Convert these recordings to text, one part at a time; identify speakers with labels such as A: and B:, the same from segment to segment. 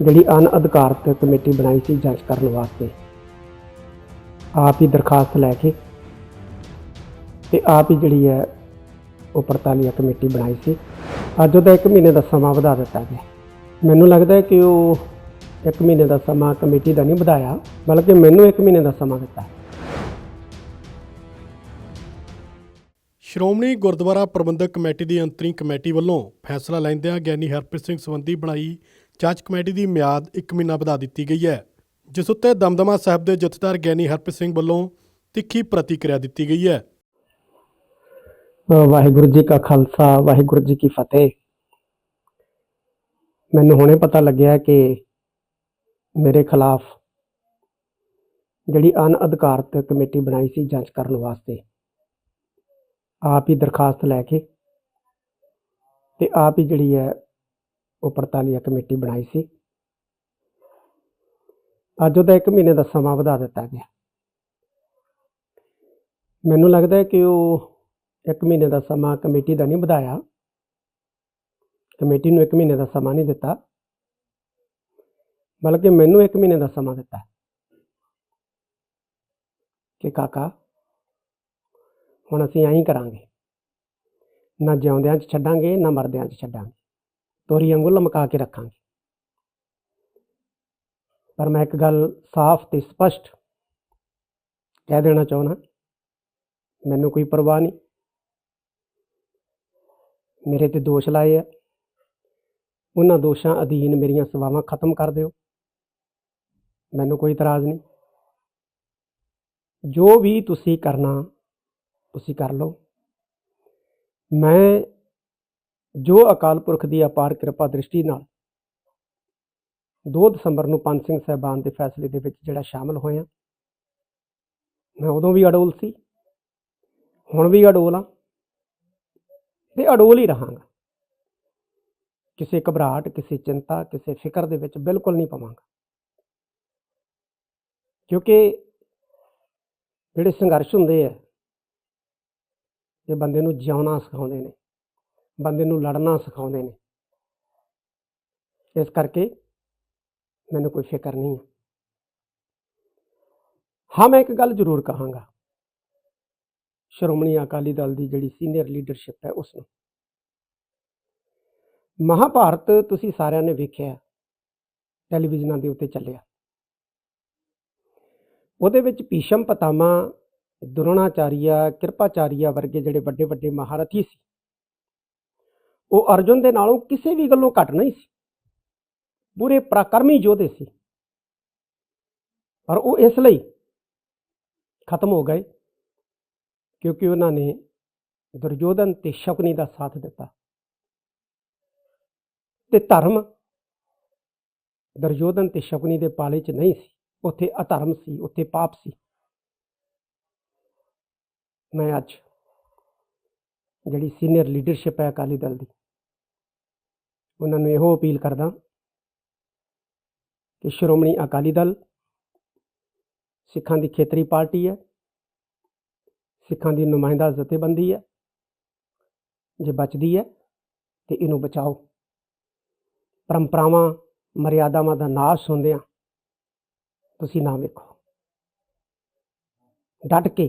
A: ਜਿਹੜੀ ਅਨਅਧਿਕਾਰਤ ਕਮੇਟੀ ਬਣਾਈ ਸੀ ਜਾਂਚ ਕਰਨ ਵਾਸਤੇ। ਆਪ ਹੀ ਦਰਖਾਸਤ ਲੈ ਕੇ ਤੇ ਆਪ ਹੀ ਜਿਹੜੀ ਹੈ ਉਹ ਪੜਤਾਲੀਆ ਕਮੇਟੀ ਬਣਾਈ ਸੀ। ਅੱਜ ਉਹਦਾ 1 ਮਹੀਨੇ ਦਾ ਸਮਾਂ ਵਧਾ ਦਿੱਤਾ ਗਿਆ। ਮੈਨੂੰ ਲੱਗਦਾ ਹੈ ਕਿ ਉਹ 1 ਮਹੀਨੇ ਦਾ ਸਮਾਂ ਕਮੇਟੀ ਦਾ ਨਹੀਂ ਵਧਾਇਆ, ਬਲਕਿ ਮੈਨੂੰ 1 ਮਹੀਨੇ ਦਾ ਸਮਾਂ ਦਿੱਤਾ।
B: ਸ਼੍ਰੋਮਣੀ ਗੁਰਦੁਆਰਾ ਪ੍ਰਬੰਧਕ ਕਮੇਟੀ ਦੀ ਅੰਤਰੀ ਕਮੇਟੀ ਵੱਲੋਂ ਫੈਸਲਾ ਲੈਂਦਿਆਂ ਗਿਆਨੀ ਹਰਪ੍ਰੀਤ ਸਿੰਘ ਸੰਬੰਧੀ ਬਣਾਈ ਜਾਂਚ ਕਮੇਟੀ ਦੀ ਮਿਆਦ 1 ਮਹੀਨਾ ਵਧਾ ਦਿੱਤੀ ਗਈ ਹੈ, ਜਿਸ ਉੱਤੇ ਦਮਦਮਾ ਸਾਹਿਬ ਦੇ ਜਥੇਦਾਰ ਗਿਆਨੀ ਹਰਪ੍ਰੀਤ ਸਿੰਘ ਵੱਲੋਂ ਤਿੱਖੀ ਪ੍ਰਤੀਕਿਰਿਆ ਦਿੱਤੀ ਗਈ ਹੈ।
A: ਵਾਹਿਗੁਰੂ ਜੀ ਕਾ ਖਾਲਸਾ, ਵਾਹਿਗੁਰੂ ਜੀ ਕੀ ਫਤਿਹ। ਮੈਨੂੰ ਹੁਣੇ ਪਤਾ ਲੱਗਿਆ ਕਿ ਮੇਰੇ ਖਿਲਾਫ ਜਿਹੜੀ ਅਨਅਧਿਕਾਰਤ ਕਮੇਟੀ ਬਣਾਈ ਸੀ ਜਾਂਚ ਕਰਨ ਵਾਸਤੇ, ਆਪ ਹੀ ਦਰਖਾਸਤ ਲੈ ਕੇ ਤੇ ਆਪ ਹੀ ਜਿਹੜੀ ਹੈ ਉਹ ਪੜਤਾਲੀਆ ਕਮੇਟੀ ਬਣਾਈ ਸੀ। ਅੱਜ ਉਹਦਾ 1 ਮਹੀਨੇ ਦਾ ਸਮਾਂ ਵਧਾ ਦਿੱਤਾ ਗਿਆ। ਮੈਨੂੰ ਲੱਗਦਾ ਹੈ ਕਿ ਉਹ ਇੱਕ ਮਹੀਨੇ ਦਾ ਸਮਾਂ ਕਮੇਟੀ ਦਾ ਨਹੀਂ ਵਧਾਇਆ। ਕਮੇਟੀ ਨੂੰ ਇੱਕ ਮਹੀਨੇ ਦਾ ਸਮਾਂ ਨਹੀਂ ਦਿੱਤਾ। ਬਲਕਿ ਮੈਨੂੰ ਇੱਕ ਮਹੀਨੇ ਦਾ ਸਮਾਂ ਦਿੱਤਾ। ਕਿ ਕਾਕਾ, ਹੁਣ ਅਸੀਂ ਐਂ ਕਰਾਂਗੇ। ਨਾ ਜਿਉਂਦਿਆਂ 'ਚ ਛੱਡਾਂਗੇ, ਨਾ ਮਰਦਿਆਂ 'ਚ ਛੱਡਾਂਗੇ। ਤੋਰੀ ਵਾਂਗੂ ਲਮਕਾ ਕੇ ਰੱਖਾਂਗੇ। ਪਰ ਮੈਂ ਇੱਕ ਗੱਲ ਸਾਫ਼ ਤੇ ਸਪਸ਼ਟ ਕਹਿ ਦੇਣਾ ਚਾਹੁੰਦਾ, ਮੈਨੂੰ ਕੋਈ ਪਰਵਾਹ ਨਹੀਂ। ਮੇਰੇ ਤੇ ਦੋਸ਼ ਲਾਏ ਆ। ਉਹਨਾਂ ਦੋਸ਼ਾਂ ਅਧੀਨ ਮੇਰੀਆਂ ਸੇਵਾਵਾਂ ਖਤਮ ਕਰ ਦਿਓ। ਮੈਨੂੰ ਕੋਈ ਇਤਰਾਜ਼ ਨਹੀਂ। ਜੋ ਵੀ ਤੁਸੀਂ ਕਰਨਾ, ਤੁਸੀਂ ਕਰ ਲਓ। ਮੈਂ ਜੋ ਅਕਾਲ ਪੁਰਖ ਦੀ ਅਪਾਰ ਕਿਰਪਾ ਦ੍ਰਿਸ਼ਟੀ ਨਾਲ 2 ਦਸੰਬਰ ਨੂੰ ਪੰਜ ਸਿੰਘ ਸਾਹਿਬਾਨ ਦੇ ਫੈਸਲੇ ਦੇ ਵਿੱਚ ਜਿਹੜਾ ਸ਼ਾਮਲ ਹੋਇਆ। ਮੈਂ ਉਦੋਂ ਵੀ ਅਡੋਲ ਸੀ, ਹੁਣ ਵੀ ਅਡੋਲ ਆ ਤੇ ਅਡੋਲ ਹੀ ਰਹਾਂਗਾ। ਕਿਸੇ ਘਬਰਾਹਟ, ਕਿਸੇ ਚਿੰਤਾ, ਕਿਸੇ ਫਿਕਰ ਦੇ ਵਿੱਚ ਬਿਲਕੁਲ ਨਹੀਂ ਪਵਾਂਗਾ। ਕਿਉਂਕਿ ਜਿਹੜੇ ਸੰਘਰਸ਼ ਹੁੰਦੇ ਆ, ਇਹ ਬੰਦੇ ਨੂੰ ਜਿਉਣਾ ਸਿਖਾਉਂਦੇ ਨੇ। ਬੰਦੇ ਨੂੰ ਲੜਨਾ ਸਿਖਾਉਂਦੇ ਨੇ। ਇਸ ਕਰਕੇ ਮੈਨੂੰ ਕੋਈ ਫਿਕਰ ਨਹੀਂ ਹੈ। ਹਾਂ, ਮੈਂ ਇੱਕ ਗੱਲ ਜ਼ਰੂਰ ਕਹਾਂਗਾ। ਸ਼੍ਰੋਮਣੀ ਅਕਾਲੀ ਦਲ ਦੀ ਜਿਹੜੀ ਸੀਨੀਅਰ ਲੀਡਰਸ਼ਿਪ ਹੈ ਉਸ ਨੂੰ ਮਹਾਭਾਰਤ ਤੁਸੀਂ ਸਾਰਿਆਂ ਨੇ ਵੇਖਿਆ ਟੈਲੀਵਿਜ਼ਨਾਂ ਦੇ ਉੱਤੇ ਚੱਲਿਆ। ਉਹਦੇ ਵਿੱਚ ਭੀਸ਼ਮ ਪਤਾਮਾ ਦੁਰੋਣਾਚਾਰੀਆ, ਕਿਰਪਾਚਾਰੀਆ ਵਰਗੇ ਜਿਹੜੇ ਵੱਡੇ ਵੱਡੇ ਮਹਾਰਥੀ ਸੀ। ਉਹ ਅਰਜੁਨ ਦੇ ਨਾਲੋਂ ਕਿਸੇ ਵੀ ਗੱਲੋਂ ਘੱਟ ਨਹੀਂ ਸੀ। ਪੂਰੇ ਪ੍ਰਾਕਰਮੀ ਯੋਧੇ ਸੀ। ਪਰ ਉਹ ਇਸ ਲਈ ਖਤਮ ਹੋ ਗਏ ਕਿਉਂਕਿ ਉਹਨਾਂ ਨੇ ਦੁਰਯੋਧਨ ਤੇ ਸ਼ਕੁਨੀ ਦਾ ਸਾਥ ਦਿੱਤਾ। ਤੇ ਧਰਮ ਦੁਰਯੋਧਨ ਤੇ ਸ਼ਕਨੀ ਦੇ ਪਾਲੇ 'ਚ ਨਹੀਂ ਸੀ। ਉੱਥੇ ਅਧਰਮ ਸੀ, ਉੱਥੇ ਪਾਪ ਸੀ। ਮੈਂ ਅੱਜ ਜਿਹੜੀ ਸੀਨੀਅਰ ਲੀਡਰਸ਼ਿਪ ਹੈ ਅਕਾਲੀ ਦਲ ਦੀ, ਉਹਨਾਂ ਨੂੰ ਇਹੋ ਅਪੀਲ ਕਰਦਾ ਕਿ ਸ਼੍ਰੋਮਣੀ ਅਕਾਲੀ ਦਲ ਸਿੱਖਾਂ ਦੀ ਖੇਤਰੀ ਪਾਰਟੀ ਹੈ, ਸਿੱਖਾਂ ਦੀ ਨੁਮਾਇੰਦਾ ਜਥੇਬੰਦੀ ਹੈ, ਜੇ ਬਚਦੀ ਹੈ ਤੇ ਇਹਨੂੰ ਬਚਾਓ। ਪਰੰਪਰਾਵਾਂ, ਮਰਿਆਦਾਵਾਂ ਦਾ ਨਾਸ਼ ਹੁੰਦਿਆਂ ਤੁਸੀਂ ਨਾ ਵੇਖੋ। ਡਟ ਕੇ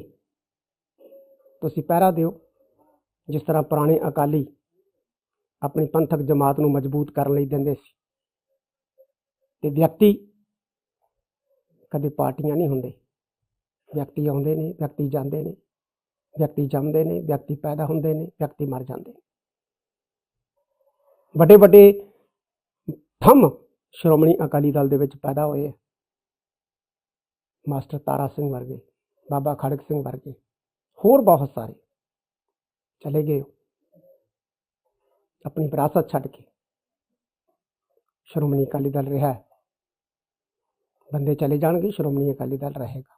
A: ਤੁਸੀਂ ਪਹਿਰਾ ਦਿਓ। ਜਿਸ ਤਰ੍ਹਾਂ ਪੁਰਾਣੇ ਅਕਾਲੀ ਆਪਣੀ ਪੰਥਕ ਜਮਾਤ ਨੂੰ ਮਜ਼ਬੂਤ ਕਰਨ ਲਈ ਦਿੰਦੇ ਸੀ। ਤੇ ਵਿਅਕਤੀ ਕਦੇ ਪਾਰਟੀਆਂ ਨਹੀਂ ਹੁੰਦੇ। ਵਿਅਕਤੀ ਆਉਂਦੇ ਨੇ, ਵਿਅਕਤੀ ਜਾਂਦੇ ਨੇ, ਵਿਅਕਤੀ ਜੰਮਦੇ ਨੇ, ਵਿਅਕਤੀ ਪੈਦਾ ਹੁੰਦੇ ਨੇ, ਵਿਅਕਤੀ ਮਰ ਜਾਂਦੇ ਨੇ। ਵੱਡੇ ਵੱਡੇ ਥੰਮ ਸ਼੍ਰੋਮਣੀ ਅਕਾਲੀ ਦਲ ਦੇ ਵਿੱਚ ਪੈਦਾ ਹੋਏ ਮਾਸਟਰ ਤਾਰਾ ਸਿੰਘ ਵਰਗੇ, ਬਾਬਾ ਖੜਕ ਸਿੰਘ ਵਰਗੇ, ਹੋਰ ਬਹੁਤ ਸਾਰੇ। ਚਲੇ ਗਏ ਆਪਣੀ ਵਿਰਾਸਤ ਛੱਡ ਕੇ ਸ਼੍ਰੋਮਣੀ ਅਕਾਲੀ ਦਲ ਰਿਹਾ ਹੈ। ਬੰਦੇ ਚਲੇ ਜਾਣਗੇ, ਸ਼੍ਰੋਮਣੀ ਅਕਾਲੀ ਦਲ ਰਹੇਗਾ।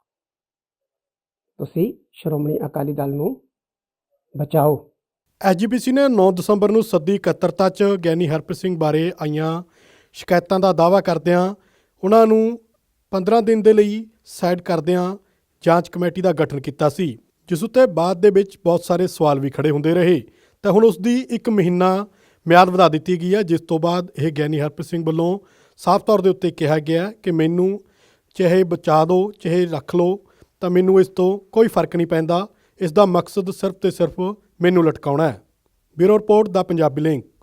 A: ਤੁਸੀਂ ਸ਼੍ਰੋਮਣੀ ਅਕਾਲੀ ਦਲ ਨੂੰ ਬਚਾਓ।
B: ਐਜੀਪੀਸੀ ਨੇ 9 ਦਸੰਬਰ ਨੂੰ ਸੱਦੀ ਇਕੱਤਰਤਾ 'ਚ ਗਿਆਨੀ ਹਰਪ੍ਰੀਤ ਸਿੰਘ ਬਾਰੇ ਆਈਆਂ ਸ਼ਿਕਾਇਤਾਂ ਦਾ ਦਾਅਵਾ ਕਰਦਿਆਂ ਉਹਨਾਂ ਨੂੰ 15 ਦਿਨ ਦੇ ਲਈ ਸਾਈਡ ਕਰਦਿਆਂ ਜਾਂਚ ਕਮੇਟੀ ਦਾ ਗਠਨ ਕੀਤਾ ਸੀ। ਜਿਸ ਉੱਤੇ ਬਾਅਦ ਦੇ ਵਿੱਚ ਬਹੁਤ ਸਾਰੇ ਸਵਾਲ ਵੀ ਖੜੇ ਹੁੰਦੇ ਰਹੇ। ਤਾਂ ਹੁਣ ਉਸ ਦੀ 1 ਮਹੀਨਾ ਮਿਆਦ ਵਧਾ ਦਿੱਤੀ ਗਈ ਹੈ, ਜਿਸ ਤੋਂ ਬਾਅਦ ਇਹ ਗਿਆਨੀ ਹਰਪ੍ਰੀਤ ਸਿੰਘ ਵੱਲੋਂ ਸਾਫ਼ ਤੌਰ ਦੇ ਉੱਤੇ ਕਿਹਾ ਗਿਆ ਕਿ ਮੈਨੂੰ ਚਾਹੇ ਬਚਾ ਦਿਓ ਚਾਹੇ ਰੱਖ ਲਓ, ਤਾਂ ਮੈਨੂੰ ਇਸ ਤੋਂ ਕੋਈ ਫ਼ਰਕ ਨਹੀਂ ਪੈਂਦਾ। ਇਸ ਦਾ ਮਕਸਦ ਸਿਰਫ ਤੇ ਸਿਰਫ ਮੈਨੂੰ ਲਟਕਾਉਣਾ ਹੈ। ਬਿਊਰੋ ਰਿਪੋਰਟ ਦਾ ਪੰਜਾਬੀ ਲਿੰਕ।